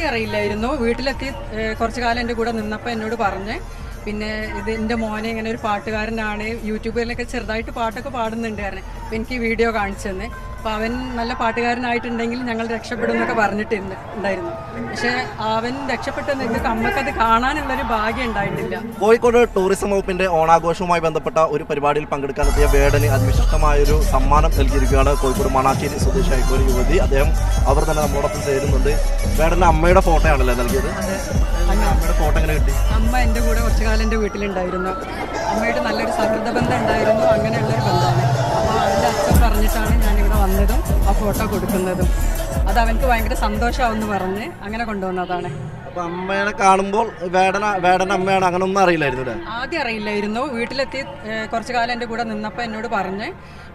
ആദ്യം അറിയില്ലായിരുന്നു. വീട്ടിലെത്തി കുറച്ചു കാലം എന്റെ കൂടെ നിന്നപ്പോൾ എന്നോട് പറഞ്ഞ് പിന്നെ ഇത് എന്റെ മോനെ ഇങ്ങനെ ഒരു പാട്ടുകാരനാണ് യൂട്യൂബിലൊക്കെ ചെറുതായിട്ട് പാട്ടൊക്കെ പാടുന്നുണ്ടായിരുന്നു. കാരണം എനിക്ക് വീഡിയോ കാണിച്ചു തന്നെ. അപ്പോൾ അവൻ നല്ല പാട്ടുകാരനായിട്ടുണ്ടെങ്കിൽ ഞങ്ങൾ രക്ഷപ്പെടും എന്നൊക്കെ പറഞ്ഞിട്ടുണ്ട് ഉണ്ടായിരുന്നു. പക്ഷേ അവൻ രക്ഷപ്പെട്ടെന്ന് നിങ്ങൾക്ക് അമ്മക്കത് കാണാനുള്ളൊരു ഭാഗ്യം ഉണ്ടായിട്ടില്ല. കോഴിക്കോട് ടൂറിസം വകുപ്പിന്റെ ഓണാഘോഷവുമായി ബന്ധപ്പെട്ട ഒരു പരിപാടിയിൽ പങ്കെടുക്കാനെത്തിയ വേടന് അതിവിശിഷ്ടമായൊരു സമ്മാനം നൽകിയിരിക്കുകയാണ് കോഴിക്കോട് മണാശ്ശേരി സ്വദേശിയായിട്ടുള്ള ഒരു യുവതി. അദ്ദേഹം അവർ തന്നെ നമ്മോടൊപ്പം ചേരുന്നുണ്ട്. വേടന്റെ അമ്മയുടെ ഫോട്ടോ ആണല്ലേ നൽകിയത് അമ്മയുടെ ഫോട്ടോ എങ്ങനെ കിട്ടി? അമ്മ എന്റെ കൂടെ കുറച്ചു കാലം എന്റെ വീട്ടിലുണ്ടായിരുന്നു. അമ്മയുടെ നല്ലൊരു സൗഹൃദ ബന്ധം ഉണ്ടായിരുന്നു. അങ്ങനെയുള്ളൊരു ബന്ധമാണ്. അപ്പോൾ അതിന്റെ അച്ഛൻ പറഞ്ഞിട്ടാണ് ആ ഫോട്ടോ കൊടുക്കുന്നതും അത് അവനക്ക് ഭയങ്കര സന്തോഷമാവെന്ന് പറഞ്ഞ് അങ്ങനെ കൊണ്ടുവന്നതാണ്. അപ്പൊ അമ്മേനെ കാണുമ്പോൾ വേടന വേടന അമ്മയാണ് അങ്ങനെ ഒന്നും അറിയില്ലായിരുന്നു ആദ്യം അറിയില്ലായിരുന്നു. വീട്ടിലെത്തി കുറച്ചു കാലം എന്റെ കൂടെ നിന്നപ്പോൾ എന്നോട് പറഞ്ഞ്.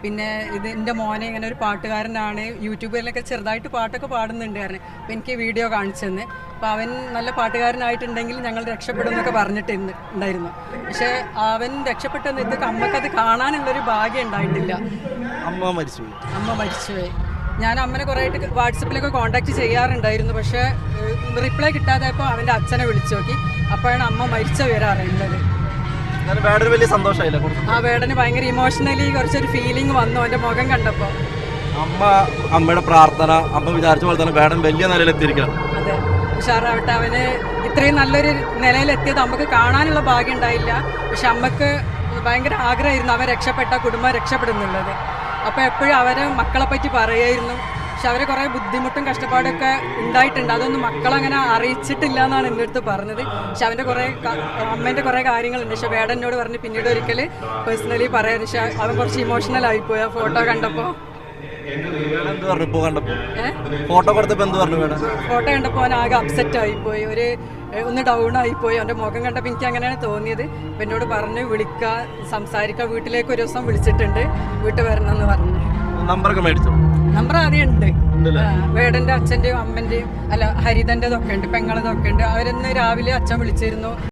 പിന്നെ ഇത് എന്റെ മോനെ ഇങ്ങനെ ഒരു പാട്ടുകാരനാണ് യൂട്യൂബിലൊക്കെ ചെറുതായിട്ട് പാട്ടൊക്കെ പാടുന്നുണ്ടായിരുന്നു അപ്പം എനിക്ക് വീഡിയോ കാണിച്ചെന്ന്. അപ്പോൾ അവൻ നല്ല പാട്ടുകാരനായിട്ടുണ്ടെങ്കിൽ ഞങ്ങൾ രക്ഷപ്പെടും എന്നൊക്കെ പറഞ്ഞിട്ട് ഉണ്ടായിരുന്നു. പക്ഷേ അവൻ രക്ഷപ്പെട്ടെന്ന് ഇത് അമ്മക്കത് കാണാനുള്ളൊരു ഭാഗ്യം ഉണ്ടായിട്ടില്ല. അമ്മ മരിച്ചു അമ്മ മരിച്ചുപോയി. ഞാൻ അമ്മനെ കുറേയായിട്ട് വാട്സപ്പിലൊക്കെ കോൺടാക്ട് ചെയ്യാറുണ്ടായിരുന്നു. പക്ഷേ റിപ്ലൈ കിട്ടാതായപ്പോൾ അവന്റെ അച്ഛനെ വിളിച്ചു നോക്കി. അപ്പോഴാണ് അമ്മ മരിച്ച വിവരം അറിയുന്നത്. വലിയ സന്തോഷമായില്ല ആ വേടന് ഭയങ്കര ഇമോഷണലി കുറച്ചൊരു ഫീലിംഗ് വന്നു എന്റെ മുഖം കണ്ടപ്പോൾ അമ്മ അമ്മയുടെ പ്രാർത്ഥന അമ്മ വിചാരിച്ച പോലെ തന്നെ വേടൻ വലിയ നിലയിൽ എത്തിയിരിക്കണം. അതെ. ഉഷാറാവട്ടെ അവന് ഇത്രയും നല്ലൊരു നിലയിലെത്തിയത് നമുക്ക് കാണാനുള്ള ഭാഗ്യം ഉണ്ടായില്ല. പക്ഷെ അമ്മയ്ക്ക് ഭയങ്കര ആഗ്രഹമായിരുന്നു അവൻ രക്ഷപ്പെട്ട കുടുംബം രക്ഷപ്പെടുന്നുള്ളത്. അപ്പോൾ എപ്പോഴും അവരെ മക്കളെ പറ്റി പറയായിരുന്നു പക്ഷെ അവരെ കുറേ ബുദ്ധിമുട്ടും കഷ്ടപ്പാടൊക്കെ ഉണ്ടായിട്ടുണ്ട്. അതൊന്നും മക്കളങ്ങനെ അറിയിച്ചിട്ടില്ല എന്നാണ് എന്റെ അടുത്ത് പറഞ്ഞത്. പക്ഷെ അവന്റെ കുറേ അമ്മേന്റെ അമ്മേന്റെ കുറേ കാര്യങ്ങളുണ്ട്. പക്ഷെ വേടനോട് പറഞ്ഞ് പിന്നീട് ഒരിക്കൽ പേഴ്സണലി പറയാൻ. പക്ഷെ അവൻ കുറച്ച് ഇമോഷണൽ ആയിപ്പോയി ആ ഫോട്ടോ കണ്ടപ്പോൾ ഫോട്ടോ കണ്ടപ്പോൾ അവൻ ആകെ അപ്സെറ്റ് ആയിപ്പോയി. ഒരു ഒന്ന് ഡൗൺ ആയിപ്പോയി അവന്റെ മുഖം കണ്ടപ്പോൾ എനിക്ക് അങ്ങനെയാണ് തോന്നിയത്. അപ്പം എന്നോട് പറഞ്ഞു വിളിക്കുക സംസാരിക്കുക വീട്ടിലേക്ക് ഒരു ദിവസം വിളിച്ചിട്ടുണ്ട്. വീട്ടിൽ വരണം എന്ന് പറഞ്ഞു. നമ്പറൊക്കെ മേടിച്ചോ? നമ്പർ ആദ്യം ഉണ്ട്. വേടന്റെ അച്ഛന്റെയും അമ്മന്റെയും അമ്മന്റെയും അല്ല ഹരിതന്റെതൊക്കെ ഉണ്ട് പെങ്ങളതൊക്കെ ഉണ്ട്. അവരെന്ന് രാവിലെ അച്ഛൻ വിളിച്ചിരുന്നു.